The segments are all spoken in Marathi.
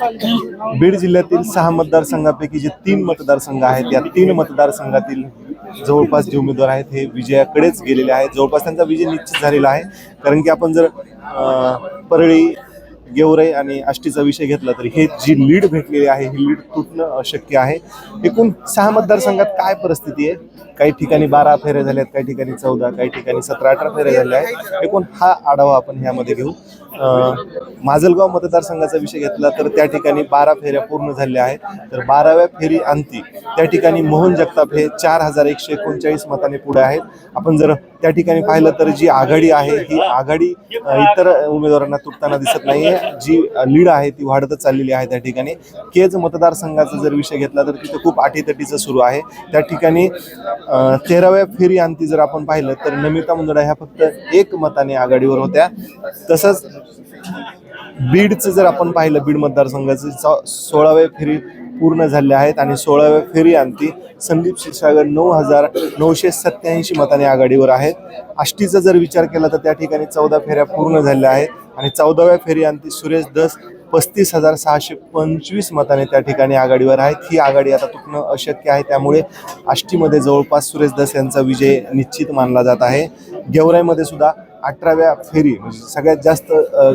बीड जिल्ह्यातील सहा मतदारसंघापैकी जे तीन मतदारसंघ आहेत या तीन मतदारसंघातील जवळपास जे उमेदवार आहेत हे विजयाकडेच गेलेले आहेत. जवळपास त्यांचा विजय निश्चित झालेला आहे. कारण की आपण जर परळी गेवराई आणि आष्टीचा विषय घेतला तर हे जी लीड भेटलेली आहे ही लीड तुटणं अशक्य आहे. एकूण सहा मतदारसंघात काय परिस्थिती आहे? काही ठिकाणी बारा फेऱ्या झाल्या आहेत काही ठिकाणी चौदा काही ठिकाणी सतरा अठरा फेऱ्या झाल्या आहेत. एकूण हा आढावा आपण ह्यामध्ये घेऊ. माजलगाव मतदारसंघाचा विषय घेतला तर त्या ठिकाणी बारा फेऱ्या पूर्ण झाल्या आहेत. तर बाराव्या फेरी अंती त्या ठिकाणी मोहन जगताप हे चार हजार एकशे एकोणचाळीस मताने पुढे आहेत. आपण जर त्या ठिकाणी पाहिलं तर जी आघाडी आहे ही आघाडी इतर उमेदवारांना तुटताना दिसत नाहीये. जी लीड आहे ती वाढतच चाललेली आहे त्या ठिकाणी. केज मतदारसंघाचा जर विषय घेतला तर तिथं खूप आटीतटीचं सुरू आहे. त्या ठिकाणी तेराव्या फेरी अंती जर आपण पाहिलं तर नमिता मुंदडा ह्या फक्त एक मताने आघाडीवर होत्या. तसंच बीडचं जर आपण पाहिलं बीड मतदारसंघाचं सो- सोळाव्या फेरी पूर्ण झाले आहेत आणि सोळाव्या फेरी अंती संदीप क्षीरसागर नऊ हजार नऊशे सत्याऐंशी मताने आघाडीवर आहेत. आष्टीचा जर विचार केला तर त्या ठिकाणी चौदा फेऱ्या पूर्ण झाल्या आहेत आणि चौदाव्या फेरी अंती सुरेश दस पस्तीस हजार सहाशे पंचवीस मताने त्या ठिकाणी आघाडीवर आहेत. ही आघाडी आता तुटणं अशक्य आहे. त्यामुळे आष्टीमध्ये जवळपास सुरेश दस यांचा विजय निश्चित मानला जात आहे. गेवराईमध्ये सुद्धा अठराव्या फेरी म्हणजे सगळ्यात जास्त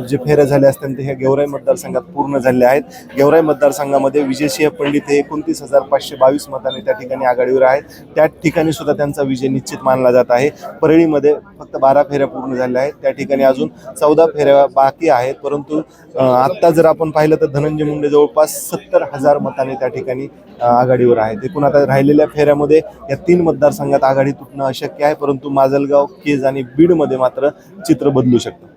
जे फेऱ्या झाल्या असतील ते ह्या गेवराई मतदारसंघात पूर्ण झाले आहेत. गेवराई मतदारसंघामध्ये विजयसिंह पंडित हे एकोणतीस हजार पाचशे बावीस मताने त्या ठिकाणी आघाडीवर आहेत. त्या ठिकाणी सुद्धा त्यांचा विजय निश्चित मानला जात आहे. परळीमध्ये फक्त बारा फेऱ्या पूर्ण झाल्या आहेत. त्या ठिकाणी अजून चौदा फेऱ्या बाकी आहेत. परंतु आत्ता जर आपण पाहिलं तर धनंजय मुंडे जवळपास सत्तर हजार मताने त्या ठिकाणी आघाडीवर आहेत. एकूण आता राहिलेल्या फेऱ्यामध्ये या तीन मतदारसंघात आघाडी तुटणं अशक्य आहे. परंतु माजलगाव केज आणि बीडमध्ये मात्र चित्र बदलू शकतं.